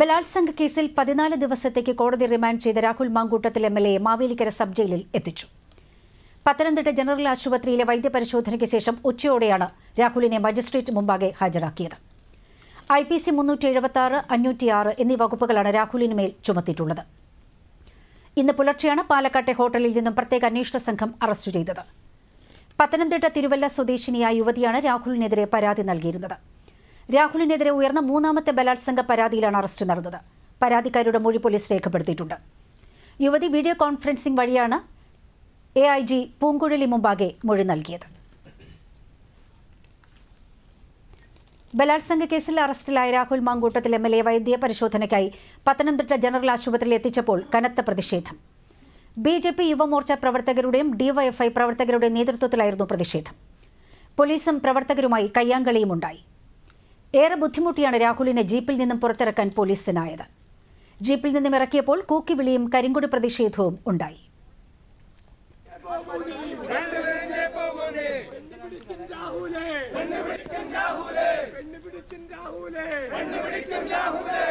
ബലാത്സംഗ കേസിൽ പതിനാല് ദിവസത്തേക്ക് കോടതി റിമാൻഡ് ചെയ്ത Rahul Mankoottathil M L A Mavelikkara sub ജയിലിൽ എത്തിച്ചു. പത്തനംതിട്ട ജനറൽ ആശുപത്രിയിലെ വൈദ്യപരിശോധനയ്ക്ക് ശേഷം ഉച്ചയോടെയാണ് രാഹുലിനെ മജിസ്ട്രേറ്റ് മുമ്പാകെ ഹാജരാക്കിയത്. ഐ പി സി മുന്നൂറ്റി എഴുപത്തി ആറ് അഞ്ഞൂറ്റിയാറ് എന്നീ വകുപ്പുകളാണ് രാഹുലിന് മേൽ ചുമത്തിയിട്ടുള്ളത്. ഇന്ന് പുലർച്ചെയാണ് പാലക്കാട്ടെ ഹോട്ടലിൽ നിന്നും പ്രത്യേക അന്വേഷണ സംഘം അറസ്റ്റ് ചെയ്തത്. പത്തനംതിട്ട തിരുവല്ല സ്വദേശിനിയായ യുവതിയാണ് രാഹുലിനെതിരെ പരാതി നൽകിയിരുന്നത്. രാഹുലിനെതിരെ ഉയർന്ന മൂന്നാമത്തെ ബലാത്സംഗ പരാതിയിലാണ് അറസ്റ്റ് നടന്നത്. പരാതിക്കാരുടെ മൊഴി പോലീസ് രേഖപ്പെടുത്തിയിട്ടുണ്ട്. യുവതി വീഡിയോ കോൺഫറൻസിംഗ് വഴിയാണ് എ ഐ ജി പൂങ്കുഴലി മുമ്പാകെ മൊഴി നൽകിയത്. ബലാത്സംഗ കേസിൽ അറസ്റ്റിലായ Rahul Mankoottathil M L A വൈദ്യ പരിശോധനയ്ക്കായി പത്തനംതിട്ട ജനറൽ ആശുപത്രിയിൽ എത്തിച്ചപ്പോൾ കനത്ത പ്രതിഷേധം. ബി ജെ പി യുവമോർച്ച പ്രവർത്തകരുടെയും ഡിവൈഎഫ്ഐ പ്രവർത്തകരുടെയും നേതൃത്വത്തിലായിരുന്നു പ്രതിഷേധം. പോലീസും പ്രവർത്തകരുമായി കയ്യാങ്കളിയുമുണ്ടായി. ഏറെ ബുദ്ധിമുട്ടിയാണ് രാഹുലിനെ ജീപ്പിൽ നിന്നും പുറത്തിറക്കാൻ പോലീസിനായത്. ജീപ്പിൽ നിന്നും ഇറക്കിയപ്പോൾ കൂക്കിവിളിയും കരിങ്കുടി പ്രതിഷേധവും ഉണ്ടായി. രാഹുലേ രാഹുലേ രാഹുലേ.